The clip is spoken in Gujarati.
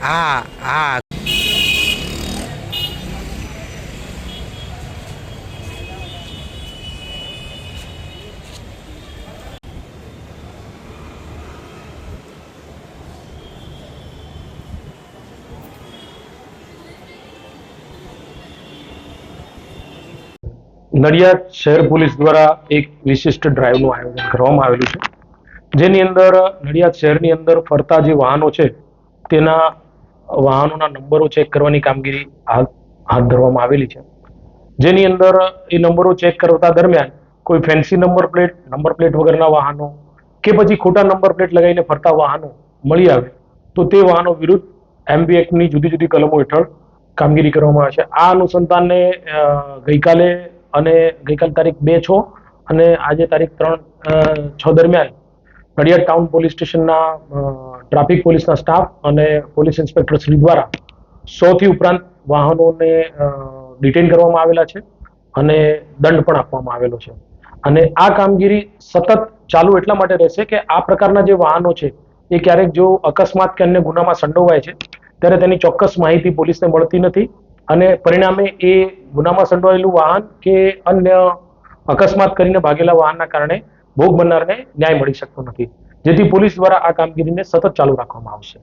હા હા. નડિયાદ શહેર પોલીસ દ્વારા એક વિશિષ્ટ ડ્રાઈવનું આયોજન કરવામાં આવેલું છે. જેની અંદર નડિયાદ શહેરની અંદર ફરતા જે વાહનો છે તેના વાહનોના નંબરો ચેક કરવાની કામગીરી હાથ ધરવામાં આવેલી છે. જેની અંદર એ નંબરો ચેક કરતા દરમિયાન કોઈ fancy number plate number plate વગરના વાહનો કે પછી ખોટા નંબર પ્લેટ લગાવીને ફરતા વાહનો મળી આવે, તો તે વાહનો વિરુદ્ધ એમબી એક્ટની જુદી જુદી કલમો હેઠળ કામગીરી કરવામાં આવે છે. આ અનુસંધાનને ગઈકાલે અને ગઈકાલ તારીખ બે છ અને આજે તારીખ ત્રણ છ દરમિયાન નડિયાદ ટાઉન પોલીસ સ્ટેશનના ટ્રાફિક પોલીસના સ્ટાફ અને પોલીસ ઇન્સ્પેક્ટર શ્રી દ્વારા સોથી ઉપરાંત વાહનોને ડિટેન કરવામાં આવેલા છે અને દંડ પણ આપવામાં આવેલો છે. અને આ કામગીરી સતત ચાલુ એટલા માટે રહેશે કે આ પ્રકારના જે વાહનો છે, એ ક્યારેક જો અકસ્માત કે અન્ય ગુનામાં સંડોવાય છે, ત્યારે તેની ચોક્કસ માહિતી પોલીસને મળતી નથી અને પરિણામે એ ગુનામાં સંડોવાયેલું વાહન કે અન્ય અકસ્માત કરીને ભાગેલા વાહનના કારણે ભોગ બનનારને ન્યાય મળી શકતો નથી. જેથી પોલીસ દ્વારા આ કામગીરીને સતત ચાલુ રાખવામાં આવશે.